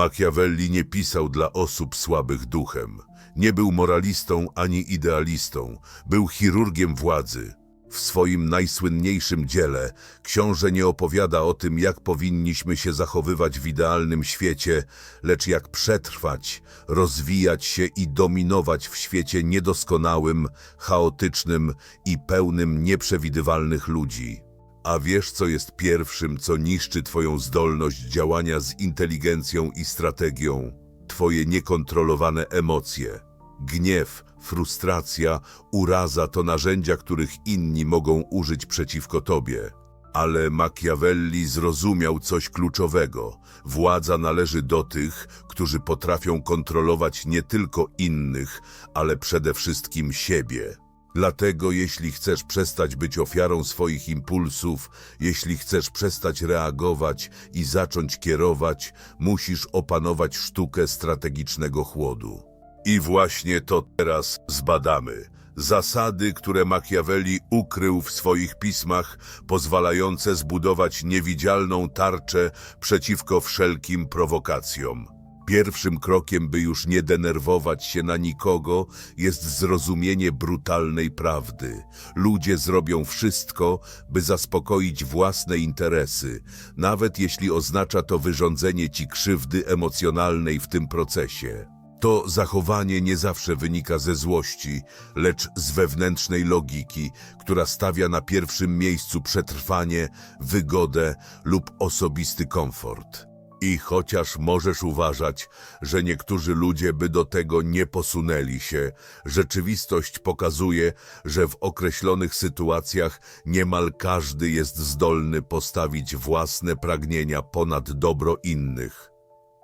Machiavelli nie pisał dla osób słabych duchem. Nie był moralistą ani idealistą, był chirurgiem władzy. W swoim najsłynniejszym dziele książę nie opowiada o tym, jak powinniśmy się zachowywać w idealnym świecie, lecz jak przetrwać, rozwijać się i dominować w świecie niedoskonałym, chaotycznym i pełnym nieprzewidywalnych ludzi. A wiesz, co jest pierwszym, co niszczy Twoją zdolność działania z inteligencją i strategią? Twoje niekontrolowane emocje. Gniew, frustracja, uraza to narzędzia, których inni mogą użyć przeciwko Tobie. Ale Machiavelli zrozumiał coś kluczowego. Władza należy do tych, którzy potrafią kontrolować nie tylko innych, ale przede wszystkim siebie. Dlatego jeśli chcesz przestać być ofiarą swoich impulsów, jeśli chcesz przestać reagować i zacząć kierować, musisz opanować sztukę strategicznego chłodu. I właśnie to teraz zbadamy. Zasady, które Machiavelli ukrył w swoich pismach, pozwalające zbudować niewidzialną tarczę przeciwko wszelkim prowokacjom. Pierwszym krokiem, by już nie denerwować się na nikogo, jest zrozumienie brutalnej prawdy. Ludzie zrobią wszystko, by zaspokoić własne interesy, nawet jeśli oznacza to wyrządzenie ci krzywdy emocjonalnej w tym procesie. To zachowanie nie zawsze wynika ze złości, lecz z wewnętrznej logiki, która stawia na pierwszym miejscu przetrwanie, wygodę lub osobisty komfort. I chociaż możesz uważać, że niektórzy ludzie by do tego nie posunęli się, rzeczywistość pokazuje, że w określonych sytuacjach niemal każdy jest zdolny postawić własne pragnienia ponad dobro innych.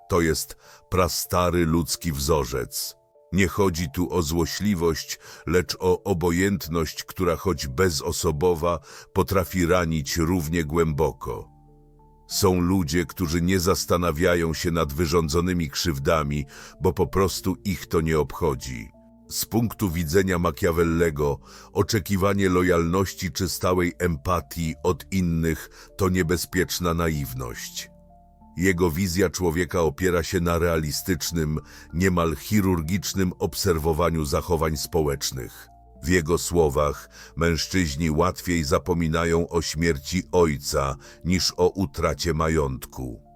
To jest prastary ludzki wzorzec. Nie chodzi tu o złośliwość, lecz o obojętność, która choć bezosobowa potrafi ranić równie głęboko. Są ludzie, którzy nie zastanawiają się nad wyrządzonymi krzywdami, bo po prostu ich to nie obchodzi. Z punktu widzenia Machiavellego, oczekiwanie lojalności czy stałej empatii od innych to niebezpieczna naiwność. Jego wizja człowieka opiera się na realistycznym, niemal chirurgicznym obserwowaniu zachowań społecznych. W jego słowach mężczyźni łatwiej zapominają o śmierci ojca niż o utracie majątku.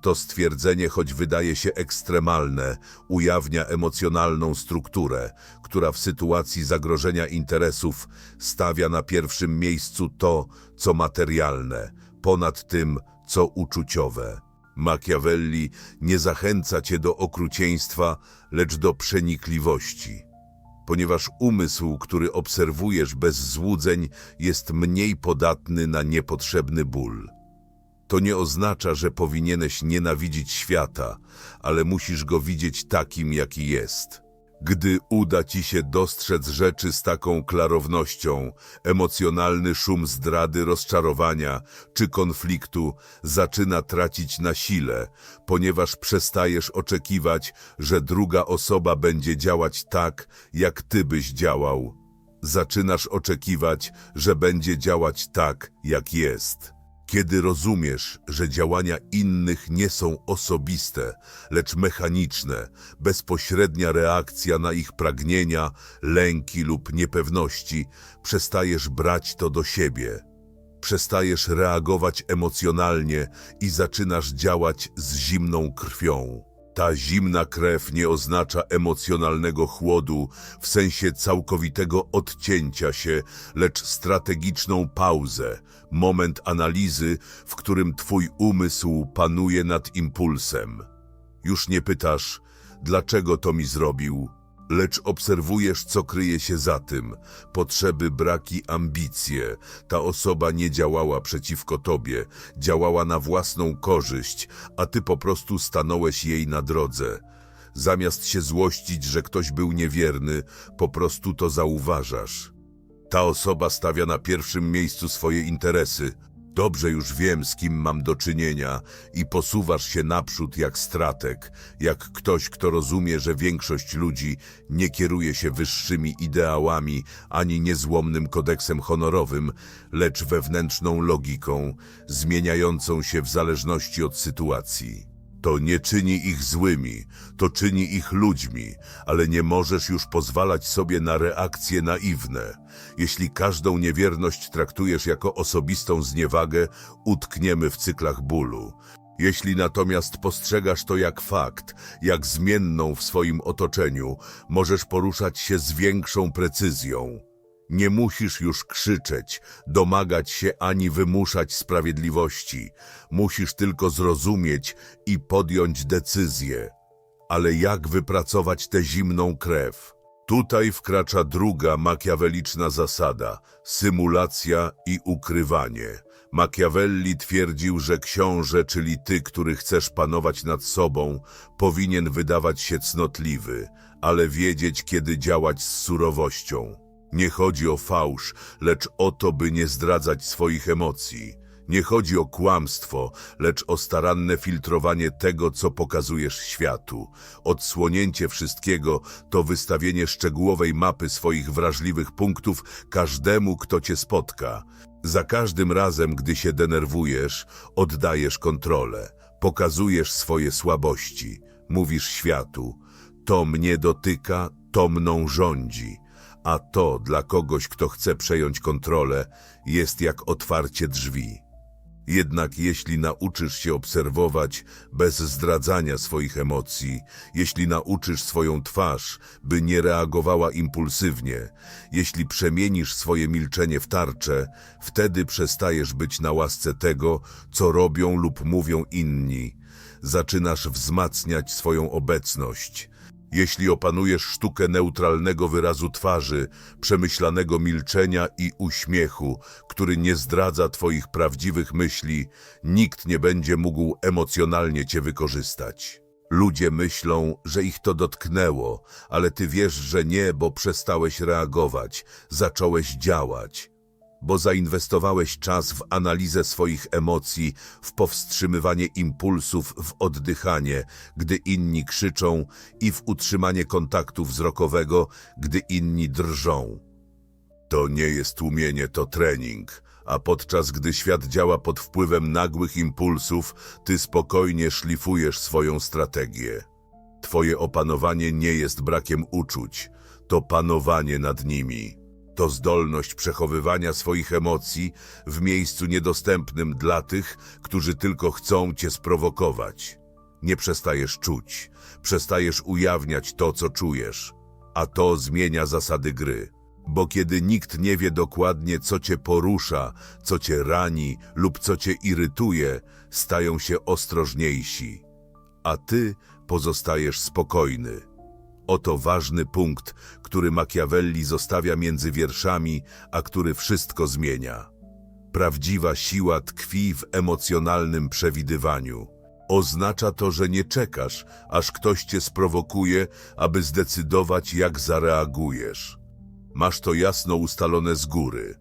To stwierdzenie, choć wydaje się ekstremalne, ujawnia emocjonalną strukturę, która w sytuacji zagrożenia interesów stawia na pierwszym miejscu to, co materialne, ponad tym, co uczuciowe. Machiavelli nie zachęca cię do okrucieństwa, lecz do przenikliwości. Ponieważ umysł, który obserwujesz bez złudzeń, jest mniej podatny na niepotrzebny ból. To nie oznacza, że powinieneś nienawidzić świata, ale musisz go widzieć takim, jaki jest. Gdy uda ci się dostrzec rzeczy z taką klarownością, emocjonalny szum zdrady, rozczarowania czy konfliktu zaczyna tracić na sile, ponieważ przestajesz oczekiwać, że druga osoba będzie działać tak, jak ty byś działał. Zaczynasz oczekiwać, że będzie działać tak, jak jest. Kiedy rozumiesz, że działania innych nie są osobiste, lecz mechaniczne, bezpośrednia reakcja na ich pragnienia, lęki lub niepewności, przestajesz brać to do siebie. Przestajesz reagować emocjonalnie i zaczynasz działać z zimną krwią. Ta zimna krew nie oznacza emocjonalnego chłodu w sensie całkowitego odcięcia się, lecz strategiczną pauzę, moment analizy, w którym twój umysł panuje nad impulsem. Już nie pytasz, dlaczego to mi zrobił, lecz obserwujesz, co kryje się za tym. Potrzeby, braki, ambicje. Ta osoba nie działała przeciwko tobie, działała na własną korzyść, a ty po prostu stanąłeś jej na drodze. Zamiast się złościć, że ktoś był niewierny, po prostu to zauważasz. Ta osoba stawia na pierwszym miejscu swoje interesy. Dobrze już wiem, z kim mam do czynienia i posuwasz się naprzód jak stratek, jak ktoś, kto rozumie, że większość ludzi nie kieruje się wyższymi ideałami ani niezłomnym kodeksem honorowym, lecz wewnętrzną logiką, zmieniającą się w zależności od sytuacji. To nie czyni ich złymi, to czyni ich ludźmi, ale nie możesz już pozwalać sobie na reakcje naiwne. Jeśli każdą niewierność traktujesz jako osobistą zniewagę, utkniemy w cyklach bólu. Jeśli natomiast postrzegasz to jak fakt, jak zmienną w swoim otoczeniu, możesz poruszać się z większą precyzją. Nie musisz już krzyczeć, domagać się ani wymuszać sprawiedliwości. Musisz tylko zrozumieć i podjąć decyzję. Ale jak wypracować tę zimną krew? Tutaj wkracza druga makiaweliczna zasada symulacja i ukrywanie. Machiavelli twierdził, że książę, czyli ty, który chcesz panować nad sobą, powinien wydawać się cnotliwy, ale wiedzieć, kiedy działać z surowością. Nie chodzi o fałsz, lecz o to, by nie zdradzać swoich emocji. Nie chodzi o kłamstwo, lecz o staranne filtrowanie tego, co pokazujesz światu. Odsłonięcie wszystkiego to wystawienie szczegółowej mapy swoich wrażliwych punktów każdemu, kto cię spotka. Za każdym razem, gdy się denerwujesz, oddajesz kontrolę, pokazujesz swoje słabości, mówisz światu: To mnie dotyka, to mną rządzi. A to dla kogoś, kto chce przejąć kontrolę, jest jak otwarcie drzwi. Jednak jeśli nauczysz się obserwować bez zdradzania swoich emocji, jeśli nauczysz swoją twarz, by nie reagowała impulsywnie, jeśli przemienisz swoje milczenie w tarczę, wtedy przestajesz być na łasce tego, co robią lub mówią inni. Zaczynasz wzmacniać swoją obecność. Jeśli opanujesz sztukę neutralnego wyrazu twarzy, przemyślanego milczenia i uśmiechu, który nie zdradza Twoich prawdziwych myśli, nikt nie będzie mógł emocjonalnie Cię wykorzystać. Ludzie myślą, że ich to dotknęło, ale Ty wiesz, że nie, bo przestałeś reagować, zacząłeś działać bo zainwestowałeś czas w analizę swoich emocji, w powstrzymywanie impulsów, w oddychanie, gdy inni krzyczą i w utrzymanie kontaktu wzrokowego, gdy inni drżą. To nie jest tłumienie, to trening, a podczas gdy świat działa pod wpływem nagłych impulsów, ty spokojnie szlifujesz swoją strategię. Twoje opanowanie nie jest brakiem uczuć, to panowanie nad nimi to zdolność przechowywania swoich emocji w miejscu niedostępnym dla tych, którzy tylko chcą cię sprowokować. Nie przestajesz czuć, przestajesz ujawniać to, co czujesz, a to zmienia zasady gry. Bo kiedy nikt nie wie dokładnie, co cię porusza, co cię rani lub co cię irytuje, stają się ostrożniejsi, a ty pozostajesz spokojny. Oto ważny punkt, który Machiavelli zostawia między wierszami, a który wszystko zmienia. Prawdziwa siła tkwi w emocjonalnym przewidywaniu. Oznacza to, że nie czekasz, aż ktoś cię sprowokuje, aby zdecydować, jak zareagujesz. Masz to jasno ustalone z góry.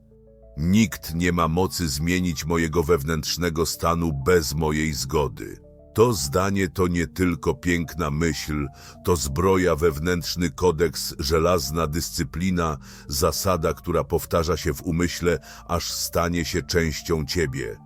Nikt nie ma mocy zmienić mojego wewnętrznego stanu bez mojej zgody. To zdanie to nie tylko piękna myśl, to zbroja wewnętrzny kodeks, żelazna dyscyplina, zasada, która powtarza się w umyśle, aż stanie się częścią ciebie.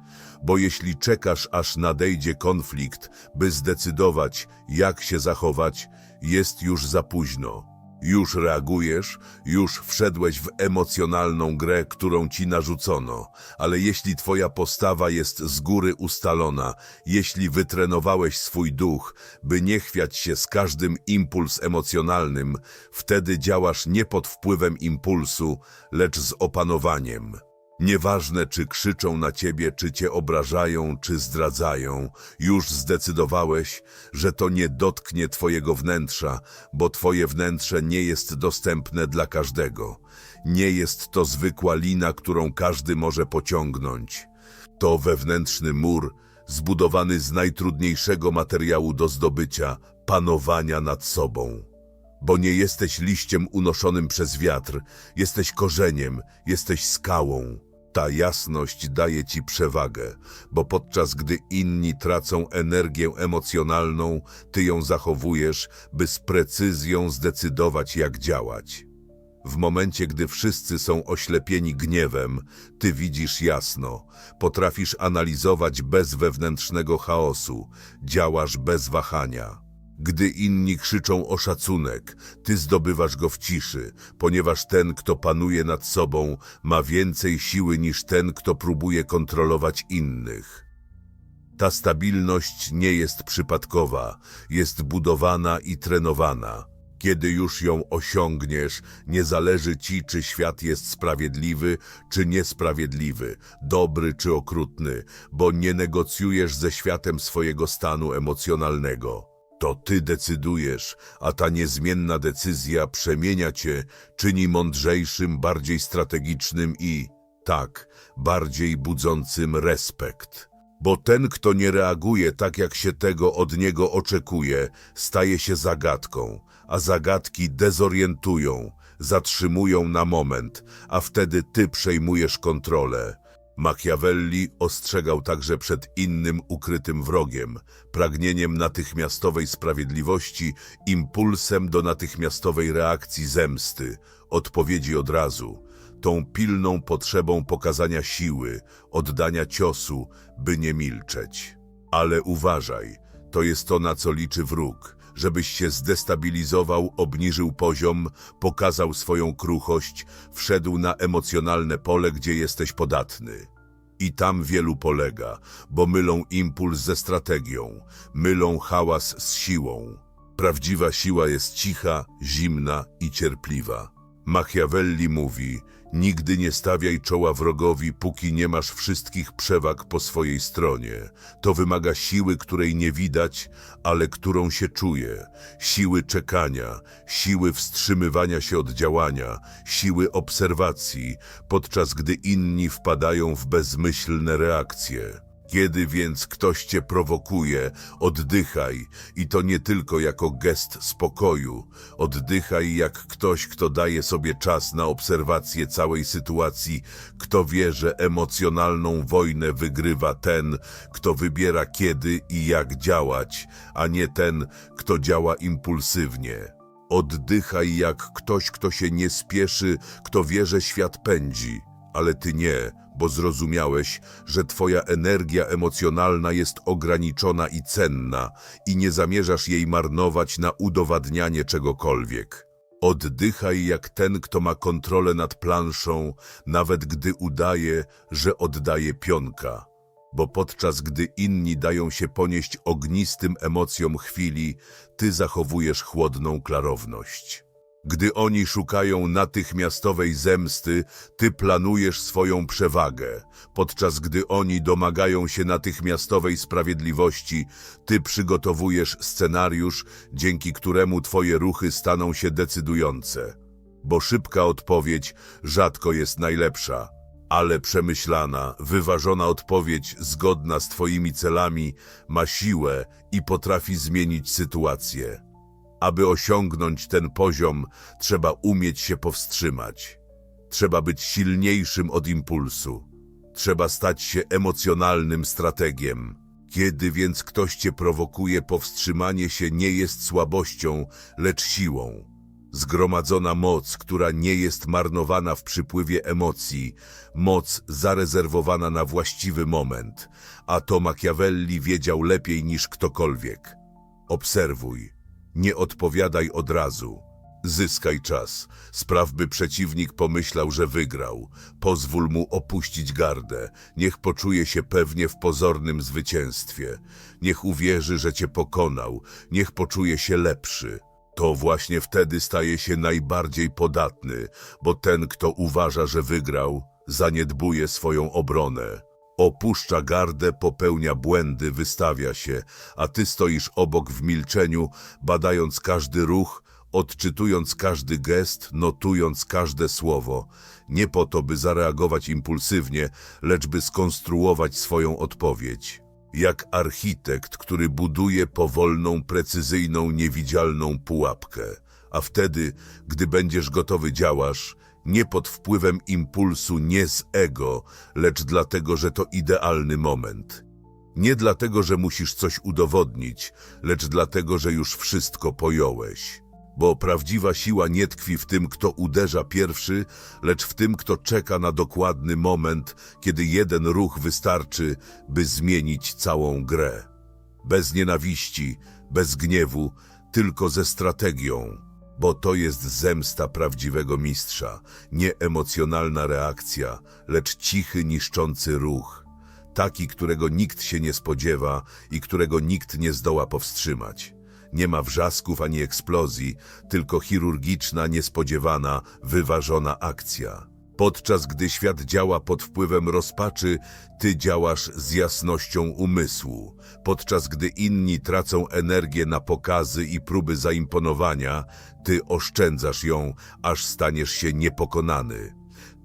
Bo jeśli czekasz, aż nadejdzie konflikt, by zdecydować, jak się zachować, jest już za późno. Już reagujesz, już wszedłeś w emocjonalną grę, którą ci narzucono, ale jeśli twoja postawa jest z góry ustalona, jeśli wytrenowałeś swój duch, by nie chwiać się z każdym impuls emocjonalnym, wtedy działasz nie pod wpływem impulsu, lecz z opanowaniem. Nieważne, czy krzyczą na ciebie, czy cię obrażają, czy zdradzają, już zdecydowałeś, że to nie dotknie twojego wnętrza, bo twoje wnętrze nie jest dostępne dla każdego. Nie jest to zwykła lina, którą każdy może pociągnąć. To wewnętrzny mur, zbudowany z najtrudniejszego materiału do zdobycia, panowania nad sobą bo nie jesteś liściem unoszonym przez wiatr, jesteś korzeniem, jesteś skałą. Ta jasność daje ci przewagę, bo podczas gdy inni tracą energię emocjonalną, ty ją zachowujesz, by z precyzją zdecydować, jak działać. W momencie, gdy wszyscy są oślepieni gniewem, ty widzisz jasno, potrafisz analizować bez wewnętrznego chaosu, działasz bez wahania. Gdy inni krzyczą o szacunek, ty zdobywasz go w ciszy, ponieważ ten, kto panuje nad sobą, ma więcej siły niż ten, kto próbuje kontrolować innych. Ta stabilność nie jest przypadkowa, jest budowana i trenowana. Kiedy już ją osiągniesz, nie zależy ci, czy świat jest sprawiedliwy, czy niesprawiedliwy, dobry czy okrutny, bo nie negocjujesz ze światem swojego stanu emocjonalnego. To ty decydujesz, a ta niezmienna decyzja przemienia cię, czyni mądrzejszym, bardziej strategicznym i, tak, bardziej budzącym respekt. Bo ten, kto nie reaguje tak, jak się tego od niego oczekuje, staje się zagadką, a zagadki dezorientują, zatrzymują na moment, a wtedy ty przejmujesz kontrolę. Machiavelli ostrzegał także przed innym ukrytym wrogiem, pragnieniem natychmiastowej sprawiedliwości, impulsem do natychmiastowej reakcji zemsty, odpowiedzi od razu, tą pilną potrzebą pokazania siły, oddania ciosu, by nie milczeć. Ale uważaj, to jest to, na co liczy wróg, żebyś się zdestabilizował, obniżył poziom, pokazał swoją kruchość, wszedł na emocjonalne pole, gdzie jesteś podatny. I tam wielu polega, bo mylą impuls ze strategią, mylą hałas z siłą. Prawdziwa siła jest cicha, zimna i cierpliwa. Machiavelli mówi, nigdy nie stawiaj czoła wrogowi, póki nie masz wszystkich przewag po swojej stronie. To wymaga siły, której nie widać, ale którą się czuje. Siły czekania, siły wstrzymywania się od działania, siły obserwacji, podczas gdy inni wpadają w bezmyślne reakcje. Kiedy więc ktoś cię prowokuje, oddychaj i to nie tylko jako gest spokoju. Oddychaj jak ktoś, kto daje sobie czas na obserwację całej sytuacji, kto wie, że emocjonalną wojnę wygrywa ten, kto wybiera kiedy i jak działać, a nie ten, kto działa impulsywnie. Oddychaj jak ktoś, kto się nie spieszy, kto wie, że świat pędzi, ale ty nie, bo zrozumiałeś, że twoja energia emocjonalna jest ograniczona i cenna i nie zamierzasz jej marnować na udowadnianie czegokolwiek. Oddychaj jak ten, kto ma kontrolę nad planszą, nawet gdy udaje, że oddaje pionka. Bo podczas gdy inni dają się ponieść ognistym emocjom chwili, ty zachowujesz chłodną klarowność. Gdy oni szukają natychmiastowej zemsty, ty planujesz swoją przewagę. Podczas gdy oni domagają się natychmiastowej sprawiedliwości, ty przygotowujesz scenariusz, dzięki któremu twoje ruchy staną się decydujące. Bo szybka odpowiedź rzadko jest najlepsza, ale przemyślana, wyważona odpowiedź zgodna z twoimi celami ma siłę i potrafi zmienić sytuację. Aby osiągnąć ten poziom, trzeba umieć się powstrzymać. Trzeba być silniejszym od impulsu. Trzeba stać się emocjonalnym strategiem. Kiedy więc ktoś cię prowokuje, powstrzymanie się nie jest słabością, lecz siłą. Zgromadzona moc, która nie jest marnowana w przypływie emocji, moc zarezerwowana na właściwy moment, a to Machiavelli wiedział lepiej niż ktokolwiek. Obserwuj, nie odpowiadaj od razu. Zyskaj czas. Spraw, by przeciwnik pomyślał, że wygrał. Pozwól mu opuścić gardę. Niech poczuje się pewnie w pozornym zwycięstwie. Niech uwierzy, że cię pokonał. Niech poczuje się lepszy. To właśnie wtedy staje się najbardziej podatny, bo ten, kto uważa, że wygrał, zaniedbuje swoją obronę. Opuszcza gardę, popełnia błędy, wystawia się, a ty stoisz obok w milczeniu, badając każdy ruch, odczytując każdy gest, notując każde słowo. Nie po to, by zareagować impulsywnie, lecz by skonstruować swoją odpowiedź. Jak architekt, który buduje powolną, precyzyjną, niewidzialną pułapkę. A wtedy, gdy będziesz gotowy, działasz, nie pod wpływem impulsu, nie z ego, lecz dlatego, że to idealny moment. Nie dlatego, że musisz coś udowodnić, lecz dlatego, że już wszystko pojąłeś. Bo prawdziwa siła nie tkwi w tym, kto uderza pierwszy, lecz w tym, kto czeka na dokładny moment, kiedy jeden ruch wystarczy, by zmienić całą grę. Bez nienawiści, bez gniewu, tylko ze strategią. Bo to jest zemsta prawdziwego mistrza, nie emocjonalna reakcja, lecz cichy, niszczący ruch. Taki, którego nikt się nie spodziewa i którego nikt nie zdoła powstrzymać. Nie ma wrzasków ani eksplozji, tylko chirurgiczna, niespodziewana, wyważona akcja. Podczas gdy świat działa pod wpływem rozpaczy, ty działasz z jasnością umysłu. Podczas gdy inni tracą energię na pokazy i próby zaimponowania, ty oszczędzasz ją, aż staniesz się niepokonany.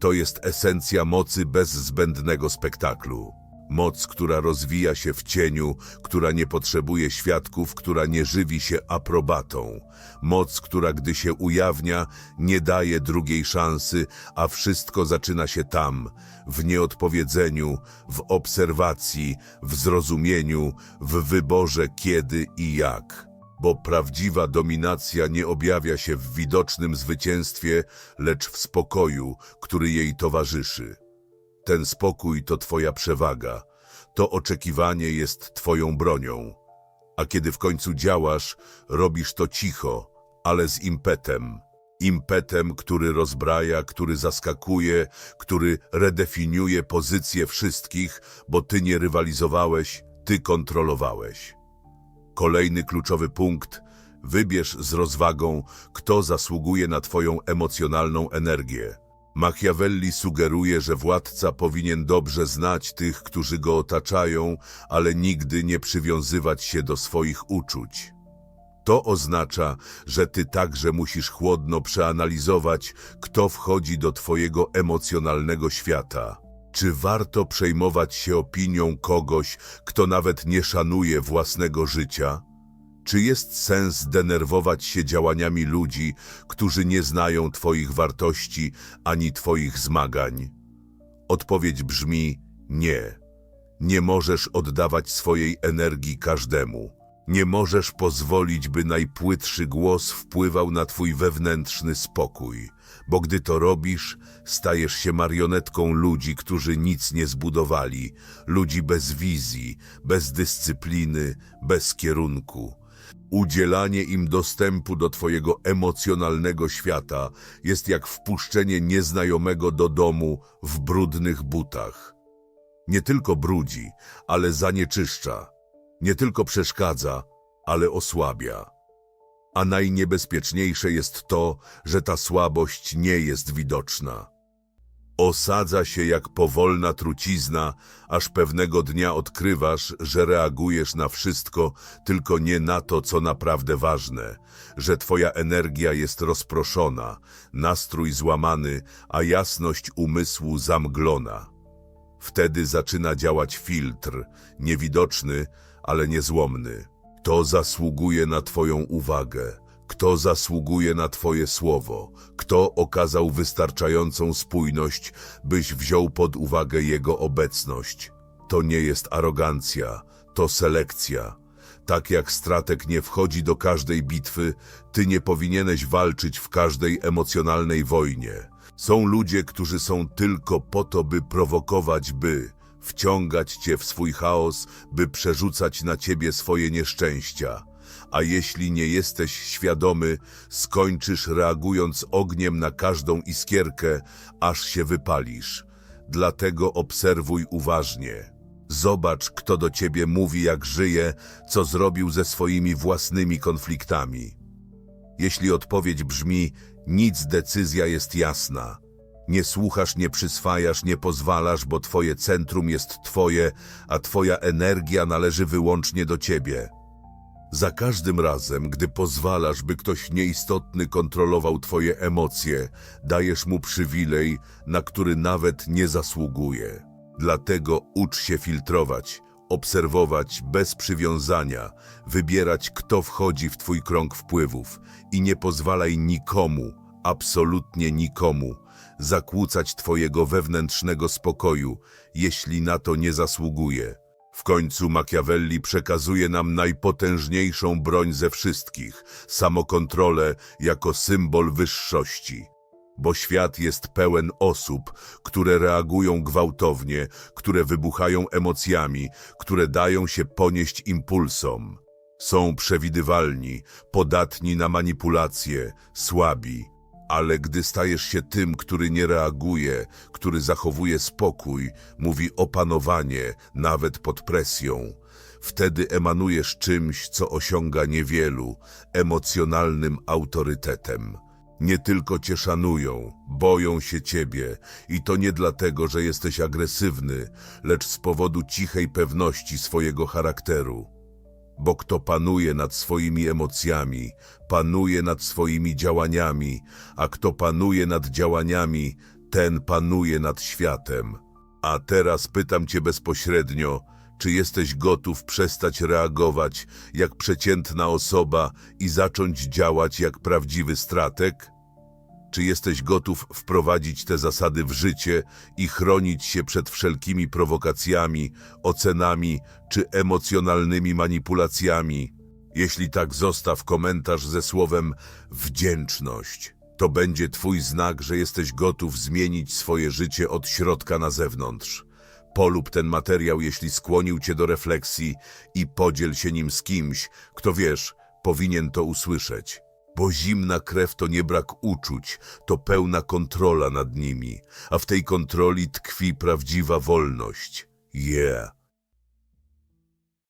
To jest esencja mocy bez zbędnego spektaklu. Moc, która rozwija się w cieniu, która nie potrzebuje świadków, która nie żywi się aprobatą. Moc, która gdy się ujawnia, nie daje drugiej szansy, a wszystko zaczyna się tam, w nieodpowiedzeniu, w obserwacji, w zrozumieniu, w wyborze kiedy i jak. Bo prawdziwa dominacja nie objawia się w widocznym zwycięstwie, lecz w spokoju, który jej towarzyszy. Ten spokój to Twoja przewaga, to oczekiwanie jest Twoją bronią. A kiedy w końcu działasz, robisz to cicho, ale z impetem. Impetem, który rozbraja, który zaskakuje, który redefiniuje pozycję wszystkich, bo Ty nie rywalizowałeś, Ty kontrolowałeś. Kolejny kluczowy punkt. Wybierz z rozwagą, kto zasługuje na Twoją emocjonalną energię. Machiavelli sugeruje, że władca powinien dobrze znać tych, którzy go otaczają, ale nigdy nie przywiązywać się do swoich uczuć. To oznacza, że ty także musisz chłodno przeanalizować, kto wchodzi do twojego emocjonalnego świata. Czy warto przejmować się opinią kogoś, kto nawet nie szanuje własnego życia? Czy jest sens denerwować się działaniami ludzi, którzy nie znają Twoich wartości ani Twoich zmagań? Odpowiedź brzmi nie. Nie możesz oddawać swojej energii każdemu. Nie możesz pozwolić, by najpłytszy głos wpływał na Twój wewnętrzny spokój, bo gdy to robisz, stajesz się marionetką ludzi, którzy nic nie zbudowali, ludzi bez wizji, bez dyscypliny, bez kierunku. Udzielanie im dostępu do Twojego emocjonalnego świata jest jak wpuszczenie nieznajomego do domu w brudnych butach. Nie tylko brudzi, ale zanieczyszcza. Nie tylko przeszkadza, ale osłabia. A najniebezpieczniejsze jest to, że ta słabość nie jest widoczna. Osadza się jak powolna trucizna, aż pewnego dnia odkrywasz, że reagujesz na wszystko, tylko nie na to, co naprawdę ważne, że twoja energia jest rozproszona, nastrój złamany, a jasność umysłu zamglona. Wtedy zaczyna działać filtr, niewidoczny, ale niezłomny. Kto zasługuje na Twoją uwagę? Kto zasługuje na Twoje słowo? Kto okazał wystarczającą spójność, byś wziął pod uwagę Jego obecność? To nie jest arogancja, to selekcja. Tak jak stratek nie wchodzi do każdej bitwy, ty nie powinieneś walczyć w każdej emocjonalnej wojnie. Są ludzie, którzy są tylko po to, by prowokować, by wciągać cię w swój chaos, by przerzucać na ciebie swoje nieszczęścia. A jeśli nie jesteś świadomy, skończysz reagując ogniem na każdą iskierkę, aż się wypalisz. Dlatego obserwuj uważnie. Zobacz, kto do ciebie mówi, jak żyje, co zrobił ze swoimi własnymi konfliktami. Jeśli odpowiedź brzmi nic, decyzja jest jasna. Nie słuchasz, nie przyswajasz, nie pozwalasz, bo twoje centrum jest twoje, a twoja energia należy wyłącznie do ciebie. Za każdym razem, gdy pozwalasz, by ktoś nieistotny kontrolował twoje emocje, dajesz mu przywilej, na który nawet nie zasługuje. Dlatego ucz się filtrować, obserwować bez przywiązania, wybierać, kto wchodzi w twój krąg wpływów i nie pozwalaj nikomu, absolutnie nikomu, zakłócać twojego wewnętrznego spokoju, jeśli na to nie zasługuje. W końcu Machiavelli przekazuje nam najpotężniejszą broń ze wszystkich samokontrolę jako symbol wyższości. Bo świat jest pełen osób, które reagują gwałtownie, które wybuchają emocjami, które dają się ponieść impulsom. Są przewidywalni, podatni na manipulacje, słabi. Ale gdy stajesz się tym, który nie reaguje, który zachowuje spokój, mówi opanowanie, nawet pod presją, wtedy emanujesz czymś, co osiąga niewielu, emocjonalnym autorytetem. Nie tylko cię szanują, boją się ciebie i to nie dlatego, że jesteś agresywny, lecz z powodu cichej pewności swojego charakteru. Bo kto panuje nad swoimi emocjami, panuje nad swoimi działaniami, a kto panuje nad działaniami, ten panuje nad światem. A teraz pytam cię bezpośrednio, czy jesteś gotów przestać reagować jak przeciętna osoba i zacząć działać jak prawdziwy strateg? Czy jesteś gotów wprowadzić te zasady w życie i chronić się przed wszelkimi prowokacjami, ocenami czy emocjonalnymi manipulacjami? Jeśli tak, zostaw komentarz ze słowem wdzięczność. To będzie Twój znak, że jesteś gotów zmienić swoje życie od środka na zewnątrz. Polub ten materiał, jeśli skłonił Cię do refleksji i podziel się nim z kimś, kto wiesz, powinien to usłyszeć. Bo zimna krew to nie brak uczuć, to pełna kontrola nad nimi, a w tej kontroli tkwi prawdziwa wolność. Yeah.